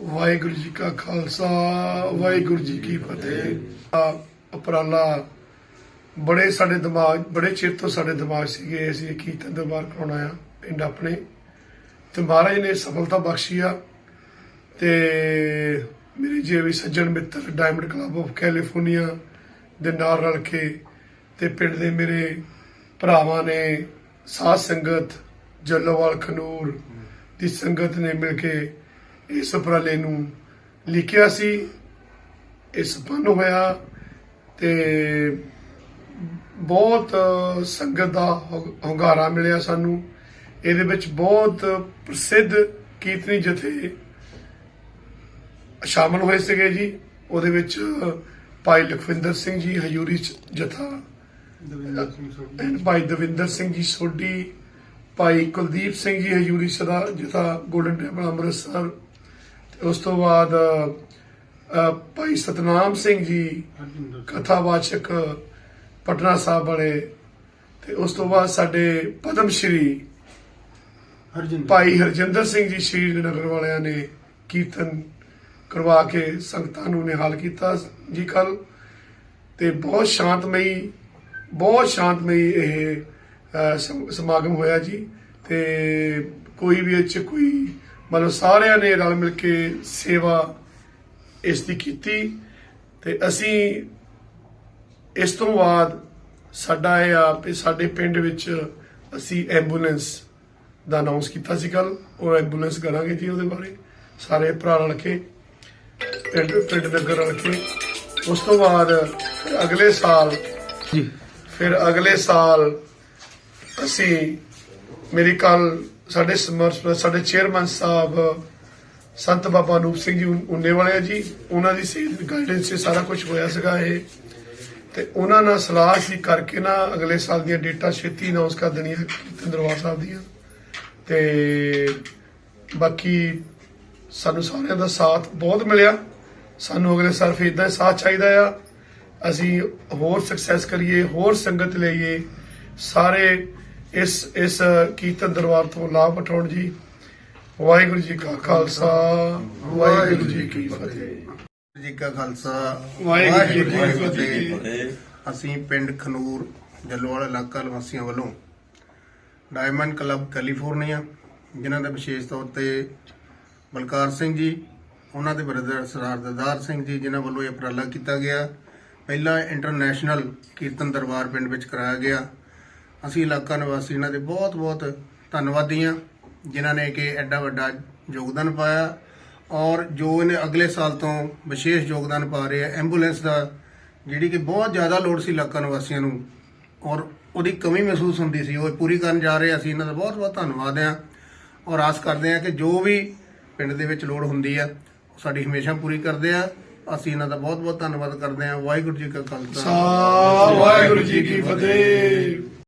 ਵਾਹਿਗੁਰੂ ਜੀ ਕਾ ਖਾਲਸਾ, ਵਾਹਿਗੁਰੂ ਜੀ ਕੀ ਫਤਿਹ। ਆ ਉਪਰਾਲਾ ਬੜੇ ਸਾਡੇ ਦਿਮਾਗ, ਬੜੇ ਚਿਰ ਤੋਂ ਸਾਡੇ ਦਿਮਾਗ ਸੀਗੇ, ਅਸੀਂ ਇਹ ਕੀਰਤਨ ਦਰਬਾਰ ਕਰਾਉਣਾ ਆ ਪਿੰਡ ਆਪਣੇ। ਤੇ ਮਹਾਰਾਜ ਨੇ ਸਫਲਤਾ ਬਖਸ਼ੀ ਆ। ਤੇ ਮੇਰੇ ਜੇ ਵੀ ਸੱਜਣ ਮਿੱਤਰ ਡਾਇਮੰਡ ਕਲੱਬ ਆਫ ਕੈਲੀਫੋਰਨੀਆ ਦੇ ਨਾਲ ਰਲ ਕੇ ਤੇ ਪਿੰਡ ਦੇ ਮੇਰੇ ਭਰਾਵਾਂ ਨੇ ਸਾਧ ਸੰਗਤ, ਜੱਲੋਵਾਲ ਖਨੂਰ ਦੀ ਸੰਗਤ ਨੇ ਮਿਲ ਕੇ ਇਸ ਉਪਰਾਲੇ ਨੂੰ ਲਿਖਿਆ ਸੀ ਇਹ ਸੰਪੰਨ ਹੋਇਆ ਤੇ ਬਹੁਤ ਸੰਗਤ ਦਾ ਹੁੰਗਾਰਾ ਮਿਲਿਆ ਸਾਨੂੰ। ਇਹਦੇ ਵਿੱਚ ਬਹੁਤ ਪ੍ਰਸਿੱਧ ਕੀਰਤਨੀ ਜਥੇ ਸ਼ਾਮਲ ਹੋਏ ਸੀਗੇ ਜੀ। ਉਹਦੇ ਵਿੱਚ ਭਾਈ ਲਖਵਿੰਦਰ ਸਿੰਘ ਜੀ ਹਯੂਰੀ ਚ- ਜਥਾ ਭਾਈ ਦਵਿੰਦਰ ਸਿੰਘ ਜੀ ਸੋਢੀ ਭਾਈ ਕੁਲਦੀਪ ਸਿੰਘ ਜੀ ਹਯੂਰੀ ਸਦਾ ਜਥਾ ਗੋਲਡਨ ਟੈਂਪਲ ਅੰਮ੍ਰਿਤਸਰ ਉਸ ਤੋਂ ਬਾਅਦ ਭਾਈ ਸਤਨਾਮ ਸਿੰਘ ਜੀ ਕਥਾਵਾਚਕ ਪਟਨਾ ਸਾਹਿਬ ਵਾਲੇ ਤੇ ਉਸ ਤੋਂ ਬਾਅਦ ਸਾਡੇ ਪਦਮ ਸ਼੍ਰੀ ਹਰਜਿੰਦਰ। ਭਾਈ ਹਰਜਿੰਦਰ ਸਿੰਘ ਜੀ ਸ਼੍ਰੀਨਗਰ ਵਾਲਿਆਂ ਨੇ ਕੀਰਤਨ ਕਰਵਾ ਕੇ ਸੰਗਤਾਂ ਨੂੰ ਨਿਹਾਲ ਕੀਤਾ ਜੀ ਕੱਲ ਤੇ ਬਹੁਤ ਸ਼ਾਂਤਮਈ ਬਹੁਤ ਸ਼ਾਂਤਮਈ ਇਹ ਸਮਾਗਮ ਹੋਇਆ ਜੀ ਤੇ ਕੋਈ ਵੀ ਇਹ ਚ ਕੋਈ ਮਤਲਬ ਸਾਰਿਆਂ ਨੇ ਰਲ ਮਿਲ ਕੇ ਸੇਵਾ ਇਸ ਦੀ ਕੀਤੀ ਤੇ ਅਸੀਂ ਇਸ ਤੋਂ ਬਾਅਦ ਸਾਡਾ ਇਹ ਆ ਵੀ ਸਾਡੇ ਪਿੰਡ ਵਿੱਚ ਅਸੀਂ ਐਂਬੂਲੈਂਸ ਦਾ ਅਨਾਉਂਸ ਕੀਤਾ ਸੀ ਕੱਲ ਉਹ ਐਂਬੂਲੈਂਸ ਕਰਾਂਗੇ ਜੀ ਉਹਦੇ ਬਾਰੇ ਸਾਰੇ ਭਰਾ ਰਲ ਕੇ ਪਿੰਡ ਪਿੰਡ ਨਗਰ ਰਲ ਕੇ। ਉਸ ਤੋਂ ਬਾਅਦ ਅਗਲੇ ਸਾਲ ਜੀ। ਫਿਰ ਅਗਲੇ ਸਾਲ ਅਸੀਂ ਮੇਰੀ ਕੱਲ ਸਾਡੇ ਸਮਰਥ ਸਾਡੇ ਚੇਅਰਮੈਨ ਸਾਹਿਬ, ਸੰਤ ਬਾਬਾ ਅਨੂਪ ਸਿੰਘ ਜੀ ਉਨ- ਉਨੇ ਵਾਲੇ ਆ ਜੀ। ਉਹਨਾਂ ਦੀ ਸੇਧ ਗਾਈਡੈਂਸ 'ਚ ਸਾਰਾ ਕੁਝ ਹੋਇਆ ਸੀਗਾ ਇਹ। ਤੇ ਉਹਨਾਂ ਨਾਲ ਸਲਾਹ ਸੀ ਕਰਕੇ ਨਾ ਅਗਲੇ ਸਾਲ ਦੀਆਂ ਡੇਟਾਂ ਛੇਤੀ ਅਨਾਉਂਸ ਕਰ ਦੇਣੀਆਂ ਕੀਰਤਨ ਦਰਬਾਰ ਸਾਹਿਬ ਦੀਆਂ। ਤੇ ਬਾਕੀ ਸਾਨੂੰ ਸਾਰਿਆਂ ਦਾ ਸਾਥ ਬਹੁਤ ਮਿਲਿਆ। ਸਾਨੂੰ ਅਗਲੇ ਸਾਲ ਫਿਰ ਇਦਾਂ ਸਾਥ ਚਾਹੀਦਾ ਆ। ਅਸੀਂ ਹੋਰ ਸਕਸੈਸ ਕਰੀਏ, ਹੋਰ ਸੰਗਤ ਲਈਏ। ਸਾਰੇ ਇਸ ਇਸ ਕੀਰਤਨ ਦਰਬਾਰ ਤੋਂ ਲਾਭ ਉਠਾਉਣ ਜੀ। ਵਾਹਿਗੁਰੂ ਜੀ ਕਾ ਖਾਲਸਾ ਵਾਹਿਗੁਰੂ ਜੀ ਕੀ ਫਤਿਹ। ਜੀ ਕਾ ਖਾਲਸਾ ਵਾਹਿਗੁਰੂ ਜੀ ਕੀ ਫਤਿਹ। ਅਸੀਂ ਪਿੰਡ ਖਨੂਰ ਜੱਲੋਵਾਲ ਇਲਾਕਾ ਨਿਵਾਸੀਆਂ ਵੱਲੋਂ ਡਾਇਮੰਡ ਕਲੱਬ ਕੈਲੀਫੋਰਨੀਆ ਜਿਨ੍ਹਾਂ ਦਾ ਵਿਸ਼ੇਸ਼ ਤੌਰ ਤੇ ਬਲਕਾਰ ਸਿੰਘ ਜੀ ਉਹਨਾਂ ਦੇ ਬ੍ਰਦਰ ਸਰਦਾਰ ਦਦਾਰ ਸਿੰਘ ਜੀ ਜਿਨ੍ਹਾਂ ਵੱਲੋਂ ਇਹ ਉਪਰਾਲਾ ਕੀਤਾ ਗਿਆ। ਪਹਿਲਾ ਇੰਟਰਨੈਸ਼ਨਲ ਕੀਰਤਨ ਦਰਬਾਰ ਪਿੰਡ ਵਿੱਚ ਕਰਾਇਆ ਗਿਆ। ਅਸੀਂ ਇਲਾਕਾ ਨਿਵਾਸੀ ਇਹਨਾਂ ਦੇ ਬਹੁਤ ਬਹੁਤ ਧੰਨਵਾਦੀ ਹਾਂ, ਜਿਨ੍ਹਾਂ ਨੇ ਕਿ ਐਡਾ ਵੱਡਾ ਯੋਗਦਾਨ ਪਾਇਆ ਔਰ ਜੋ ਇਹਨੇ ਅਗਲੇ ਸਾਲ ਤੋਂ ਵਿਸ਼ੇਸ਼ ਯੋਗਦਾਨ ਪਾ ਰਹੇ ਆ, ਐਂਬੂਲੈਂਸ ਦਾ, ਜਿਹੜੀ ਕਿ ਬਹੁਤ ਜ਼ਿਆਦਾ ਲੋੜ ਸੀ ਇਲਾਕਾ ਨਿਵਾਸੀਆਂ ਨੂੰ ਔਰ ਉਹਦੀ ਕਮੀ ਮਹਿਸੂਸ ਹੁੰਦੀ ਸੀ, ਉਹ ਪੂਰੀ ਕਰਨ ਜਾ ਰਹੇ ਅਸੀਂ ਇਹਨਾਂ ਦਾ ਬਹੁਤ ਬਹੁਤ ਧੰਨਵਾਦ ਆ ਔਰ ਆਸ ਕਰਦੇ ਆ ਕਿ ਜੋ ਵੀ ਪਿੰਡ ਦੇ ਵਿੱਚ ਲੋੜ ਹੁੰਦੀ ਆ, ਉਹ ਸਾਡੀ ਹਮੇਸ਼ਾ ਪੂਰੀ ਕਰਦੇ ਆ, ਅਸੀਂ ਇਹਨਾਂ ਦਾ ਬਹੁਤ ਬਹੁਤ ਧੰਨਵਾਦ ਕਰਦੇ ਆ ਵਾਹਿਗੁਰੂ ਜੀ ਕਾ ਖਾਲਸਾ। ਵਾਹਿਗੁਰੂ ਜੀ ਕੀ ਫਤਿਹ।